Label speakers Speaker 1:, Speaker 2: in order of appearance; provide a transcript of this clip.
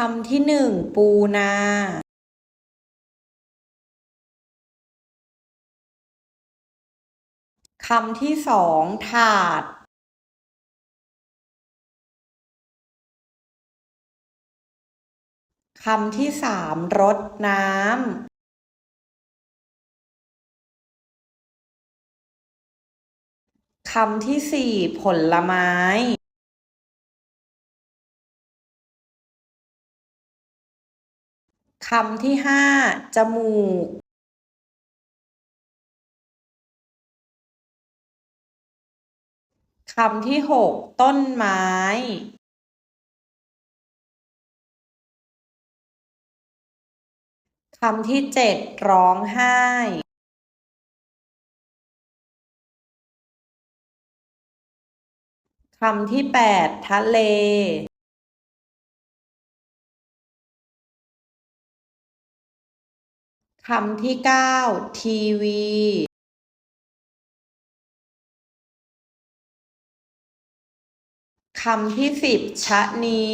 Speaker 1: คำที่หนึ่งปูนาคำที่สองถาด คำที่สามรดน้ำ คำที่สี่ผลไม้ คำที่ห้าจมูกคำที่หกต้นไม้ คำที่เจ็ดร้องไห้ คำที่แปดทะเล คำที่เก้าทีวีคำที่สิบชะนี